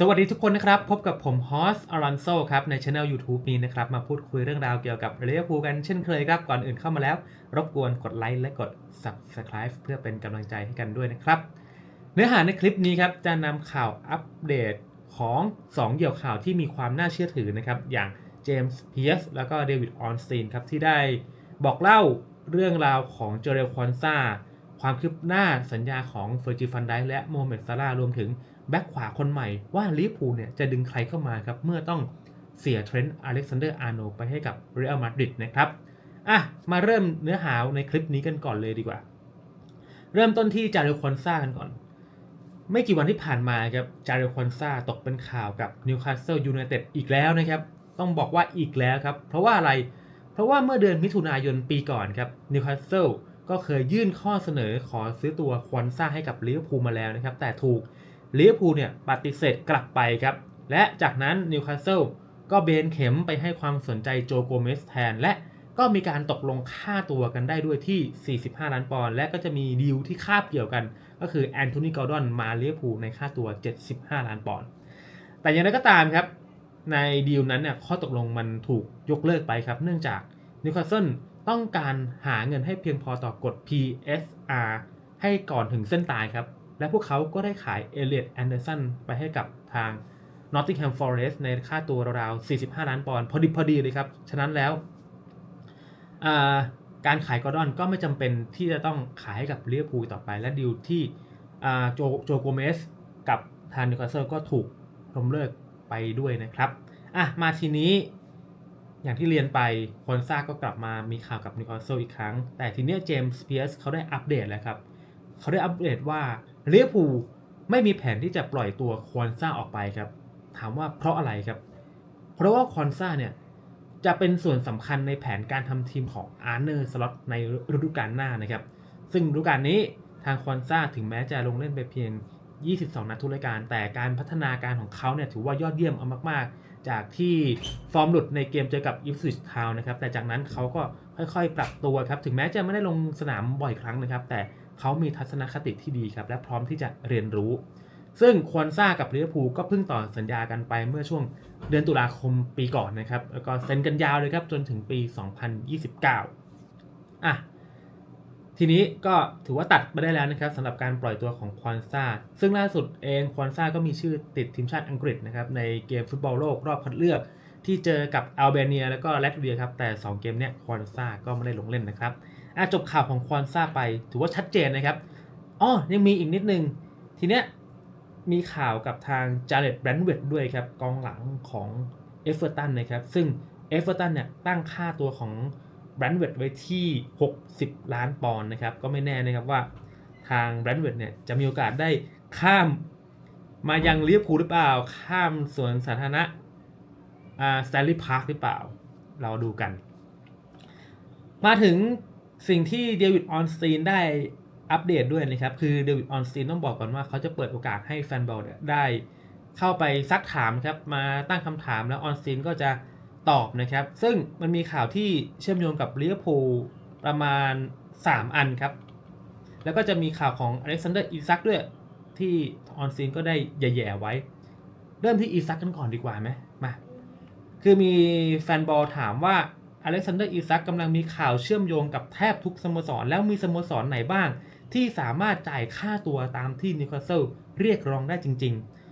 สวัสดีทุกคนนะครับ พบกับผมฮอสอลันโซครับ ในช anel YouTube นี้นะครับ มาพูดคุยเรื่องราวเกี่ยวกับเรียพูกันเช่นเคยครับ ก่อนอื่นเข้ามาแล้ว รบกวนกดไลค์และกด Subscribe เพื่อเป็นกำลังใจให้กันด้วยนะครับ เนื้อหาในคลิปนี้ครับ จะนำข่าวอัปเดตของ 2 เหยี่ยวข่าวที่มีความน่าเชื่อถือนะครับ อย่างเจมส์เพียสแล้วก็เดวิดออนสตีนครับที่ได้บอกเล่าเรื่องราวของเจเรลควอนซา ความคืบหน้าสัญญาของเฟอร์จิฟันไดและโมเมดซาร่ารวมถึงแบ็คขวาคนใหม่ว่าลิเวอร์พูลเนี่ยจะดึงใครเข้ามาครับ เมื่อต้องเสียเทรนต์อเล็กซานเดอร์อาร์โนไปให้กับเรอัลมาดริดนะครับอะมาเริ่มเนื้อหาในคลิปนี้กันก่อนเลยดีกว่า เริ่มต้นที่จาริคอนซ่ากันก่อน ไม่กี่วันที่ผ่านมาครับจาริคอนซ่าตกเป็นข่าวกับนิวคาสเซิลยูไนเต็ดอีกแล้วนะครับ ต้องบอกว่าอีกแล้วครับ เพราะว่าอะไรเพราะว่าเมื่อเดือนมิถุนายนปีก่อนครับนิวคาสเซิล ก็เคยยื่นข้อเสนอขอซื้อตัวควอนซ่าให้กับลิเวอร์พูลมาแล้วนะครับ แต่ถูกลิเวอร์พูลเนี่ยปฏิเสธกลับไปครับ และจากนั้นนิวคาสเซิลก็เบนเข็มไปให้ความสนใจโจโกเมสแทน และก็มีการตกลงค่าตัวกันได้ด้วยที่ 45 ล้านปอนด์และก็จะมีดีลที่คาบเกี่ยวกัน ก็คือแอนโทนีกอร์ดอนมาลิเวอร์พูลในค่าตัว 75 ล้านปอนด์แต่อย่างไรก็ตามครับ ในดีลนั้นเนี่ยข้อตกลงมันถูกยกเลิกไปครับ เนื่องจากนิวคาสเซิล ต้องการหาเงินให้เพียงพอต่อกฎ PSR ให้ก่อนถึงเส้นตายครับ และพวกเขาก็ได้ขายเอเลียตแอนเดอร์สันไปให้กับทาง Nottingham Forest ในค่าตัวราวๆ 45 ล้านปอนด์พอดีพอดีเลยครับ ฉะนั้นแล้ว การขายกอร์ดอนก็ไม่จำเป็นที่จะต้องขายให้กับลิเวอร์พูลต่อไป และดีลที่โจโจโกเมสกับทางนิวคาสเซิลก็ถูกล้มเลิกไปด้วยนะครับ อะ มาทีนี้ อย่างที่เรียนไปคอนซาก็กลับมามีข่าวกับนิวคาสเซิลอีกครั้ง แต่ทีนี้เจมส์เพียสเขาได้อัปเดตแล้วครับเขาได้อัปเดตว่าเลียพูไม่มีแผนที่จะปล่อยตัวคอนซาออกไปครับ ถามว่าเพราะอะไรครับ เพราะว่าคอนซาเนี่ยจะเป็นส่วนสำคัญในแผนการทำทีมของอาร์เนอร์สล็อตในฤดูกาลหน้านะครับ ซึ่งฤดูกาลนี้ทางคอนซาถึงแม้จะลงเล่นไปเพียง 22 นัดทุกรายการ แต่การพัฒนาการของเขาเนี่ยถือว่ายอดเยี่ยมเอามากๆ จากที่ฟอร์มหลุดในเกมเจอกับอิฟซิชทาวนะครับ แต่จากนั้นเขาก็ค่อยๆ ปรับตัวครับ ถึงแม้จะไม่ได้ลงสนามบ่อยครั้งนะครับ แต่เขามีทัศนคติที่ดีครับ และพร้อมที่จะเรียนรู้ ซึ่งควอนซ่ากับลิเวอร์พูลก็เพิ่งต่อสัญญากันไปเมื่อช่วงเดือนตุลาคมปีก่อนนะครับ แล้วก็เซ็นกันยาวเลยครับจนถึงปี 2029 อะ ทีนี้ก็ถือว่าตัดมาได้แล้วนะครับสำหรับการปล่อยตัวของควอนซ่าซึ่งล่าสุดเองควอนซ่าก็มีชื่อติดทีมชาติอังกฤษนะครับในเกมฟุตบอลโลกรอบคัดเลือก ที่เจอกับอัลเบเนีย แล้วก็แลตเวียครับแต่ 2 เกมเนี้ยควอนซ่าก็ไม่ได้ลงเล่นนะครับอะจบข่าวของควอนซ่าไปถือว่าชัดเจนนะครับอ๋อยังมีอีกนิดนึง ทีเนี้ยมีข่าวกับทางจาร์เ t ตแบรนด์เวดด้วยครับกองหลังของเอฟเวอร์ตันนะครับซึ่งเอฟเวอร์ตันเนี่ยตั้งค่าตัวของ แบรนด์เวดไว้ที่ 60 ล้านปอนด์นะครับ ก็ไม่แน่นะครับว่าทางแบรนด์เวดเนี่ยจะมีโอกาสได้ข้ามมายังเวอร์พูหรือเปล่า ข้ามสวนสาธารณะอ่าสแตนลีย์พาร์คหรือเปล่า เราดูกัน มาถึงสิ่งที่เดวิดออนสตีนได้อัปเดตด้วยนะครับ คือเดวิดออนสตีนต้องบอกก่อนว่าเขาจะเปิดโอกาสให้แฟนบอลเนี่ยได้เข้าไปซักถามครับ มาตั้งคำถามแล้วออนสตีนก็จะ ตอบนะครับ ซึ่งมันมีข่าวที่เชื่อมโยงกับลิเวอร์พูลประมาณ 3 อันครับ แล้วก็จะมีข่าวของอเล็กซานเดอร์อีซักด้วย ที่ออนสตีนก็ได้แย่ๆไว้ เริ่มที่อีซักกันก่อนดีกว่าไหมมา คือมีแฟนบอลถามว่าอเล็กซานเดอร์อีซักกำลังมีข่าวเชื่อมโยงกับแทบทุกสโมสร แล้วมีสโมสรไหนบ้าง ที่สามารถจ่ายค่าตัวตามที่นิวคาสเซิลเรียกร้องได้จริง ๆ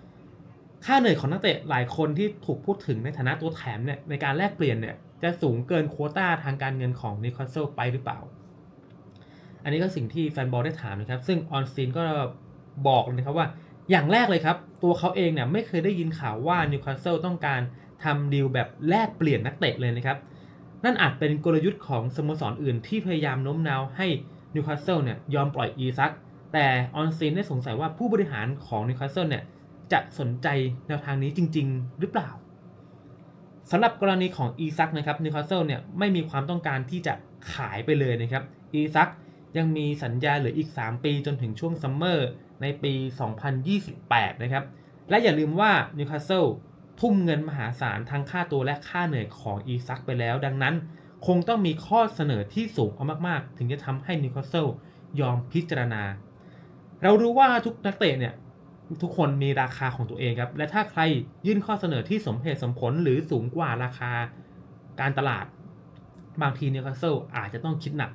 ค่าเหนื่อยของนักเตะหลายคนที่ถูกพูดถึงในฐานะตัวแถมเนี่ยในการแลกเปลี่ยนเนี่ยจะสูงเกินโควต้าทางการเงินของนิวคาสเซิลไปหรือเปล่า อันนี้ก็สิ่งที่แฟนบอลได้ถามนะครับ ซึ่งออนสตีนก็บอกนะครับว่าอย่างแรกเลยครับ ตัวเขาเองเนี่ยไม่เคยได้ยินข่าวว่านิวคาสเซิลต้องการทำดีลแบบแลกเปลี่ยนนักเตะเลยนะครับ นั่นอาจเป็นกลยุทธ์ของสโมสรออื่นที่พยายามโน้มน้าวให้นิวคาสเซิลเนี่ยยอมปล่อยอีซักแต่ออนซีนได้สงสัยว่าผู้บริหารของนิวคาสเซิลเนี่ย จะสนใจแนวทางนี้จริง ๆ หรือเปล่าสำหรับกรณีของอีซักนะครับนิวคาสเซิลเนี่ยไม่มีความต้องการที่จะขายไปเลยนะครับอีซักยังมีสัญญาเหลืออีก 3 ปีจนถึงช่วงซัมเมอร์ในปี 2028 นะครับ และอย่าลืมว่านิวคาสเซิลทุ่มเงินมหาศาลทั้งค่าตัวและค่าเหนื่อยของอีซักไปแล้ว ดังนั้น คงต้องมีข้อเสนอที่สูงเอามากๆ ถึงจะทำให้นิวคาสเซิลยอมพิจารณา เรารู้ว่าทุกนักเตะเนี่ย ทุกคนมีราคาของตัวเองครับ และถ้าใครยื่นข้อเสนอที่สมเหตุสมผลหรือสูงกว่าราคาการตลาด บางทีนิวคาสเซิลอาจจะต้องคิดหนัก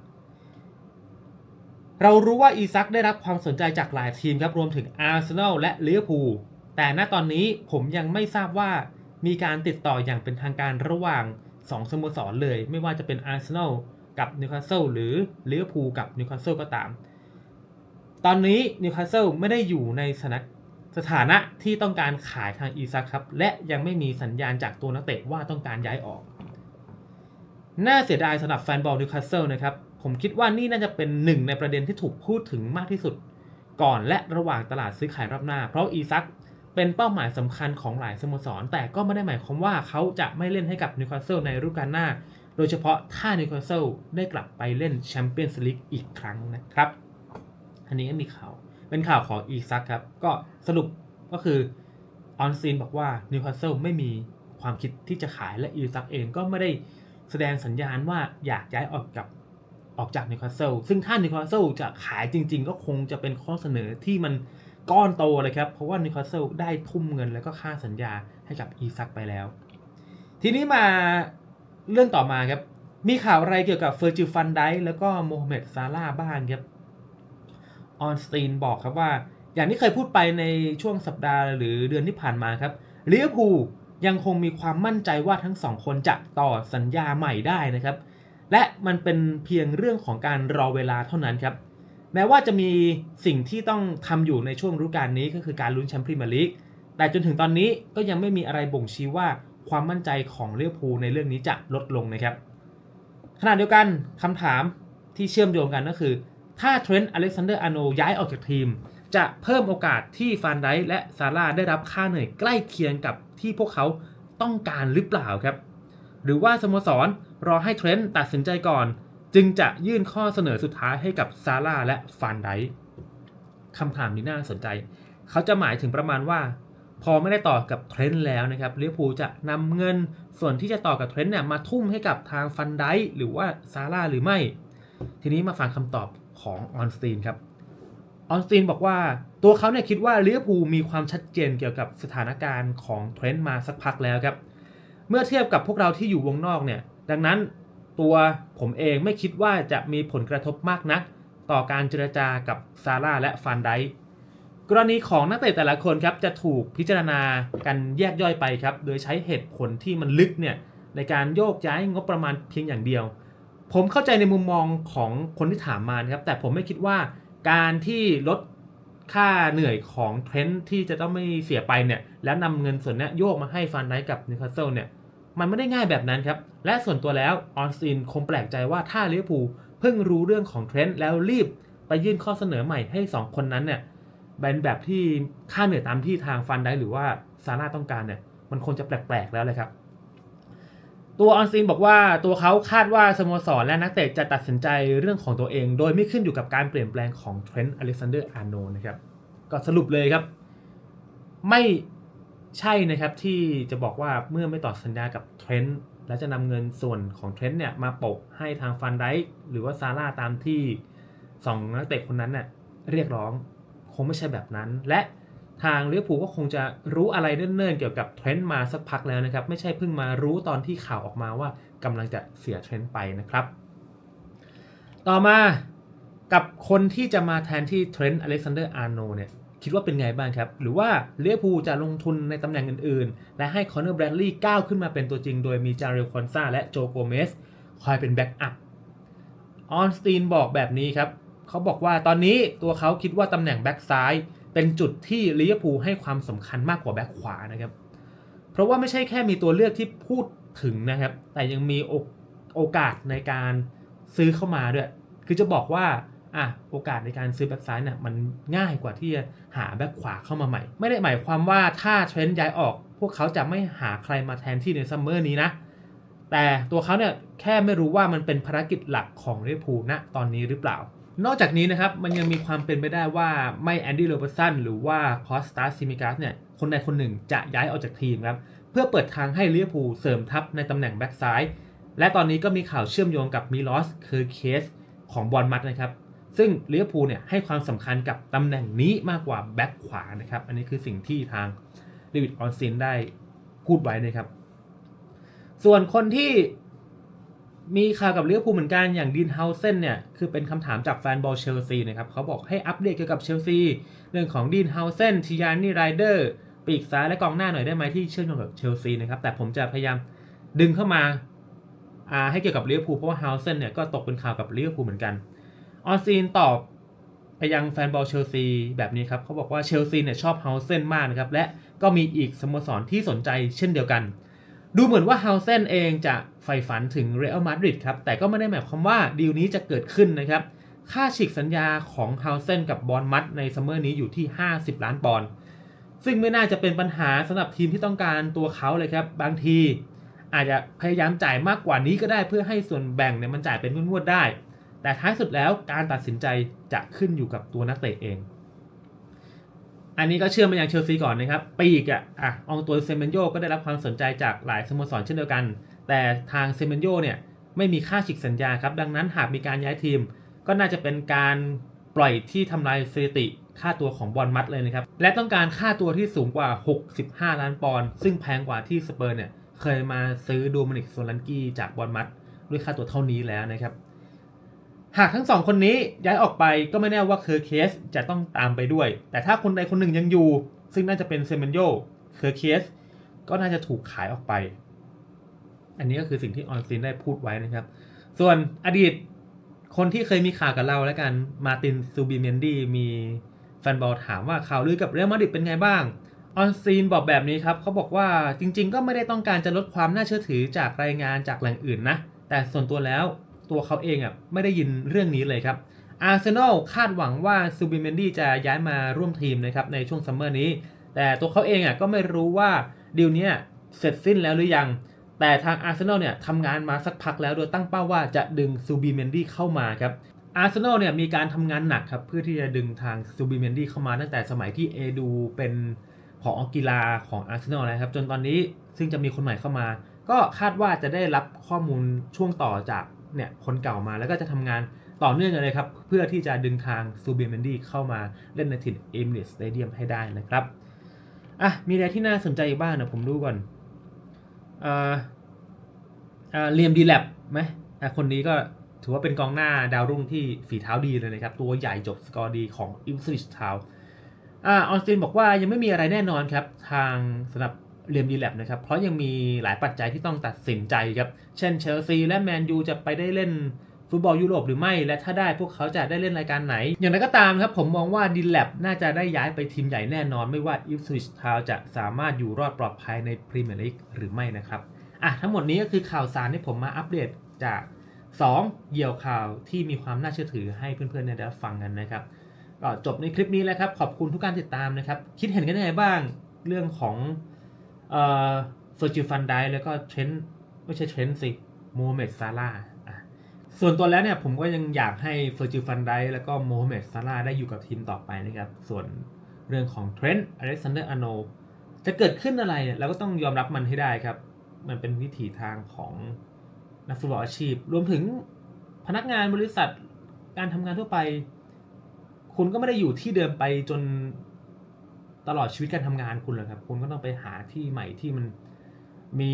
เรารู้ว่าอีซักได้รับความสนใจจากหลายทีมครับ รวมถึงอาร์เซนอลและลิเวอร์พูล แต่ณตอนนี้ผมยังไม่ทราบว่ามีการติดต่ออย่างเป็นทางการระหว่าง 2สโมสรเลย ไม่ว่าจะเป็นอาร์เซนอลกับนิวคาสเซิลหรือลิเวอร์พูลกับนิวคาสเซิลก็ตาม ตอนนี้นิวคาสเซิลไม่ได้อยู่ในสถาน สถานะที่ต้องการขายทางอีซักครับ และยังไม่มีสัญญาณจากตัวนักเตะว่าต้องการย้ายออก น่าเสียดายสำหรับแฟนบอลนิวคาสเซิลนะครับ ผมคิดว่านี่น่าจะเป็นหนึ่งในประเด็นที่ถูกพูดถึงมากที่สุด ก่อนและระหว่างตลาดซื้อขายรอบหน้า เพราะอีซักเป็นเป้าหมายสำคัญของหลายสโมสร แต่ก็ไม่ได้หมายความว่าเขาจะไม่เล่นให้กับนิวคาสเซิลในฤดูกาลหน้า โดยเฉพาะถ้านิวคาสเซิลได้กลับไปเล่นแชมเปี้ยนส์ลีกอีกครั้งนะครับ อันนี้ก็มีข่าว เป็นข่าวของอีซักครับ ก็สรุปก็คือออนซีนบอกว่านิวคาสเซิลไม่มีความคิดที่จะขายและอีซักเองก็ไม่ได้แสดงสัญญาณว่าอยากย้ายออกกับออกจากนิวคาสเซิลซึ่งถ้านิวคาสเซิลจะขายจริง ๆ ก็คงจะเป็นข้อเสนอที่มันก้อนโตเลยครับ เพราะว่านิวคาสเซิลได้ทุ่มเงินแล้วก็ค่าสัญญาให้กับอีซักไปแล้ว ทีนี้มาเรื่องต่อมาครับ มีข่าวอะไรเกี่ยวกับเฟอร์จิลฟันไดแล้วก็โมฮัมเหม็ดซาร่าบ้างครับ ออนสตีนบอกครับว่า อย่างที่เคยพูดไปในช่วงสัปดาห์หรือเดือนที่ผ่านมาครับลิเวอร์พูลยังคงมีความมั่นใจว่าทั้งสองคนจะต่อสัญญาใหม่ได้นะครับ และมันเป็นเพียงเรื่องของการรอเวลาเท่านั้นครับ แม้ว่าจะมีสิ่งที่ต้องทำอยู่ในช่วงฤดูกาลนี้ก็คือการลุ้นแชมป์พรีเมียร์ลีกแต่จนถึงตอนนี้ก็ยังไม่มีอะไรบ่งชี้ว่าความมั่นใจของลิเวอร์พูในเรื่องนี้จะลดลงนะครับขณะเดียวกันคำถามที่เชื่อมโยงกันก็คือ ถ้าเทรนต์อเล็กซานเดอร์อาโนย้ายออกจากทีม จะเพิ่มโอกาสที่ฟานไดและซาร่าได้รับค่าเหนื่อยใกล้เคียงกับที่พวกเขาต้องการหรือเปล่าครับ หรือว่าสโมสรรอให้เทรนต์ตัดสินใจก่อน จึงจะยื่นข้อเสนอสุดท้ายให้กับซาร่าและฟานไดคำถามนี้น่าสนใจ เขาจะหมายถึงประมาณว่า พอไม่ได้ต่อกับเทรนต์แล้วนะครับลิเวอร์พูจะนำเงินส่วนที่จะต่อกับเทรนต์เนี่ยมาทุ่มให้กับทางฟันไดหรือว่าซาร่าหรือไม่ ทีนี้มาฟังคำตอบ ของออนสตีนครับออนสตีนบอกว่าตัวเขาเนี่ยคิดว่าลิเวอร์พูลมีความชัดเจนเกี่ยวกับสถานการณ์ของเทรนต์มาสักพักแล้วครับ เมื่อเทียบกับพวกเราที่อยู่วงนอกเนี่ย ดังนั้นตัวผมเองไม่คิดว่าจะมีผลกระทบมากนัก ต่อการเจรจากับซาร่าและฟันไดกรณีของนักเตะแต่ละคนครับจะถูกพิจารณากันแยกย่อยไปครับ โดยใช้เหตุผลที่มันลึกเนี่ยในการโยกย้ายงบประมาณเพียงอย่างเดียว ผมเข้าใจในมุมมองของคนที่ถามมานะครับ แต่ผมไม่คิดว่าการที่ลดค่าเหนื่อยของเทรนด์ที่จะต้องไม่เสียไปเนี่ยแล้วนำเงินส่วนนี้โยกมาให้ฟันไดกับนิวคาสเซิลเนี่ยมันไม่ได้ง่ายแบบนั้นครับ และส่วนตัวแล้วออนซีนคงแปลกใจว่าถ้าลิเวอร์พูลเพิ่งรู้เรื่องของเทรนด์แล้วรีบไปยื่นข้อเสนอใหม่ให้ 2 คนนั้นเนี่ยเป็นแบบที่ค่าเหนื่อยตามที่ทางฟันได้หรือว่าซาร่าต้องการเนี่ยมันคงจะแปลกๆแล้วเลยครับ ตัวออนซีนบอกว่าตัวเขาคาดว่าสโมสรและนักเตะจะตัดสินใจเรื่องของตัวเอง โดยไม่ขึ้นอยู่กับการเปลี่ยนแปลงของเทรนต์อเล็กซานเดอร์อาร์โนนะครับ ก็สรุปเลยครับ ไม่ใช่นะครับที่จะบอกว่าเมื่อไม่ต่อสัญญากับเทรนต์และจะนำเงินส่วนของเทรนต์เนี่ยมาปะให้ทางฟันไดหรือว่าซาร่าตามที่สองนักเตะคนนั้นเน่ยเรียกร้องคงไม่ใช่แบบนั้น และ ทางลิเวอร์พูลก็คงจะรู้อะไรเนิ่นๆเกี่ยวกับเทรนต์มาสักพักแล้วนะครับ ไม่ใช่เพิ่งมารู้ตอนที่ข่าวออกมาว่ากำลังจะเสียเทรนต์ไปนะครับ ต่อมากับคนที่จะมาแทนที่เทรนต์อเล็กซานเดอร์อาร์โนเนี่ยคิดว่าเป็นไงบ้างครับ หรือว่าลิเวอร์พูลจะลงทุนในตำแหน่งอื่นๆ และให้คอนเนอร์แบรนลีย์ก้าวขึ้นมาเป็นตัวจริง โดยมีจาริลคอนซาและโจโกเมสคอยเป็นแบ็กอัพออนสตีนบอกแบบนี้ครับ เขาบอกว่าตอนนี้ตัวเขาคิดว่าตำแหน่งแบ็กซ้าย เป็นจุดที่ลิเวอร์พูลให้ความสำคัญมากกว่าแบ็กขวานะครับ เพราะว่าไม่ใช่แค่มีตัวเลือกที่พูดถึงนะครับ แต่ยังมีโอกาสในการซื้อเข้ามาด้วย คือจะบอกว่าอะโอกาสในการซื้อแบ็กซ้ายเนี่ยมันง่ายกว่าที่จะหาแบ็กขวาเข้ามาใหม่ ไม่ได้หมายความว่าถ้าเทรนด์ย้ายออก พวกเขาจะไม่หาใครมาแทนที่ในซัมเมอร์นี้นะ แต่ตัวเขาเนี่ยแค่ไม่รู้ว่ามันเป็นภารกิจหลักของลิเวอร์พูลณตอนนี้หรือเปล่า นอกจากนี้นะครับมันยังมีความเป็นไปได้ว่าไม่แอนดี้โรเบอร์สันหรือว่าคอสตาซิมิกัสเนี่ยคนใดคนหนึ่งจะย้ายออกจากทีมครับเพื่อเปิดทางให้ลิเวอร์พูลเสริมทัพในตำแหน่งแบ็กซ้ายและตอนนี้ก็มีข่าวเชื่อมโยงกับมิลอสเคอร์เคสของบอลมัดนะครับซึ่งลิเวอร์พูลเนี่ยให้ความสำคัญกับตำแหน่งนี้มากกว่าแบ็คขวานะครับอันนี้คือสิ่งที่ทางเดวิดออนซินได้พูดไว้นะครับส่วนคนที่ มีข่าวกับเลิเวภูเหมือนกันอย่างดินเฮาเซนเนี่ยคือเป็นคำถามจากแฟนบอลเชลซีนะครับเขาบอกให้อัปเดตเกี่ยวกับเชลซีเรื่องของดินเฮาเซนทิยานี่ไรเดอร์ปีกซ้ายและกองหน้าหน่อยได้ไหมที่เชื่อมโยงกับเชลซีนะครับแต่ผมจะพยายามดึงเข้ามาอ่าให้เกี่ยวกับเลิเวภูเพราะว่าเฮาเซนเนี่ยก็ตกเป็นข่าวกับเลิเวภูเหมือนกันออนซีนตอบไปยังแฟนบอลเชลซีแบบนี้ครับเขาบอกว่าเชลซีเนี่ยชอบเฮาเซนมากนะครับและก็มีอีกสโมสรที่สนใจเช่นเดียวกัน ดูเหมือนว่าเฮาเซนเองจะใฝ่ฝันถึงเรอัลมาดริดครับ แต่ก็ไม่ได้หมายความว่าดีลนี้จะเกิดขึ้นนะครับ ค่าฉีกสัญญาของเฮาเซนกับบอลมัดในซัมเมอร์นี้อยู่ที่ 50 ล้านปอนด์ ซึ่งไม่น่าจะเป็นปัญหาสำหรับทีมที่ต้องการตัวเขาเลยครับ บางที อาจจะพยายามจ่ายมากกว่านี้ก็ได้เพื่อให้ส่วนแบ่งเนี่ยมันจ่ายเป็นงวดๆได้ แต่ท้ายสุดแล้วการตัดสินใจจะขึ้นอยู่กับตัวนักเตะเอง อันนี้ก็เชื่อมไปยังเชลซีก่อนนะครับ ปีกอะอะองตัวเซเมนโยก็ได้รับความสนใจจากหลายสโมสรเช่นเดียวกัน แต่ทางเซเมนโยเนี่ยไม่มีค่าฉีกสัญญาครับ ดังนั้นหากมีการย้ายทีม ก็น่าจะเป็นการปล่อยที่ทำลายสถิติค่าตัวของบอลมัดเลยนะครับ และต้องการค่าตัวที่สูงกว่า 65 ล้านปอนด์ ซึ่งแพงกว่าที่สเปอร์เนี่ยเคยมาซื้อโดมินิกโซลันกี้จากบอลมัดด้วยค่าตัวเท่านี้แล้วนะครับ หากทั้งสองคนนี้ย้ายออกไปก็ไม่แน่ว่าเคอร์เคสจะต้องตามไปด้วย แต่ถ้าคนใดคนหนึ่งยังอยู่ ซึ่งน่าจะเป็นเซเมนโยเคอร์เคสก็น่าจะถูกขายออกไป อันนี้ก็คือสิ่งที่ออนซินได้พูดไว้นะครับ ส่วนอดีตคนที่เคยมีข่าวกับเราแล้วกันมาตินซูบิเมนดีมีแฟนบอลถามว่าข่าวลือกับเรอัลมาดริดเป็นไงบ้างออนซีนบอกแบบนี้ครับเขาบอกว่าจริง ๆ ก็ไม่ได้ต้องการจะลดความน่าเชื่อถือจากรายงานจากแหล่งอื่นนะ แต่ส่วนตัวแล้ว ตัวเขาเองอะไม่ได้ยินเรื่องนี้เลยครับอาร์เซนอลคาดหวังว่าซูบิเมนดี้จะย้ายมาร่วมทีมนะครับในช่วงซัมเมอร์นี้ แต่ตัวเขาเองอะก็ไม่รู้ว่าดีลเนี้ยเสร็จสิ้นแล้วหรือยัง แต่ทางอาร์เซนอลเนี่ยทำงานมาสักพักแล้วโดยตั้งเป้าว่าจะดึงซูบิเมนดี้เข้ามาครับอาร์เซนอลเนี่ยมีการทำงานหนักครับเพื่อที่จะดึงทางซูบิเมนดี้เข้ามาตั้งแต่สมัยที่เอดูเป็นผอกีฬาของอาร์เซนอลนะครับจนตอนนี้ซึ่งจะมีคนใหม่เข้ามา ก็คาดว่าจะได้รับข้อมูลช่วงต่อจาก เนี่ยคนเก่ามาแล้วก็จะทำงานต่อเนื่องกันเลยครับ เพื่อที่จะดึงทางซูเบิเมนดี้เข้ามาเล่นในถิ่นเอมิเรตสเตเดียมให้ได้นะครับอะมีอะไรที่น่าสนใจอีกบ้างนะผมดูก่อนอ่าอ่าเลียมดีแลบไหมอะคนนี้ก็ถือว่าเป็นกองหน้าดาวรุ่งที่ฝีเท้าดีเลยนะครับ ตัวใหญ่จบสกอร์ดีของอิ s ส i ิชทาวอ่าออนสตินบอกว่ายังไม่มีอะไรแน่นอนครับ ทางสำหรับ เลียมดีแลบนะครับ เพราะยังมีหลายปัจจัยที่ต้องตัดสินใจครับ เช่นเชลซีและแมนยูจะไปได้เล่นฟุตบอลยุโรปหรือไม่ และถ้าได้พวกเขาจะได้เล่นรายการไหน อย่างไรก็ตามครับ ผมมองว่าดีแลบน่าจะได้ย้ายไปทีมใหญ่แน่นอน ไม่ว่าอิ s ส i ิชทาวจะสามารถอยู่รอดปลอดภัยในพรีเมียร์ลีกหรือไม่นะครับอะทั้งหมดนี้ก็คือข่าวสารที่ผมมาอัปเดตจาก 2 เหยี่ยวข่าวที่มีความน่าเชื่อถือให้เพื่อนๆได้รับฟังกันนะครับก็จบในคลิปนี้แล้วครับ ขอบคุณทุกการติดตามนะครับ คิดเห็นกันยังไงบ้างเรื่องของ เอ่อเฟอร์จิลฟันไดแล้วก็เทรนไม่ใช่เทรนสิโมฮัเม็ดซาร่าส่วนตัวแล้วเนี่ยผมก็ยังอยากให้เฟอร์จิลฟันไดแล้วก็โมฮัเม็ดซาร่าได้อยู่กับทีมต่อไปนะครับ ส่วนเรื่องของเทรนต์อเล็กซานเดอร์อโนจะเกิดขึ้นอะไรเนี่ยเราก็ต้องยอมรับมันให้ได้ครับ มันเป็นวิถีทางของนักฟุตบอลอาชีพ รวมถึงพนักงานบริษัทการทำงานทั่วไป คุณก็ไม่ได้อยู่ที่เดิมไปจน ตลอดชีวิตการทำงานคุณหรอครับคุณก็ต้องไปหาที่ใหม่ที่มันมี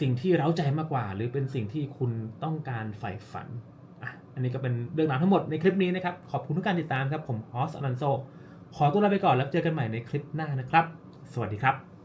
สิ่งที่เร้าใจมากกว่า หรือเป็นสิ่งที่คุณต้องการใฝ่ฝันอะอันนี้ก็เป็นเรื่องราวทั้งหมดในคลิปนี้นะครับ ขอบคุณทุกการติดตามครับ ผมฮอสอลันโซ ขอตัวลาไปก่อนแล้วเจอกันใหม่ในคลิปหน้านะครับ สวัสดีครับ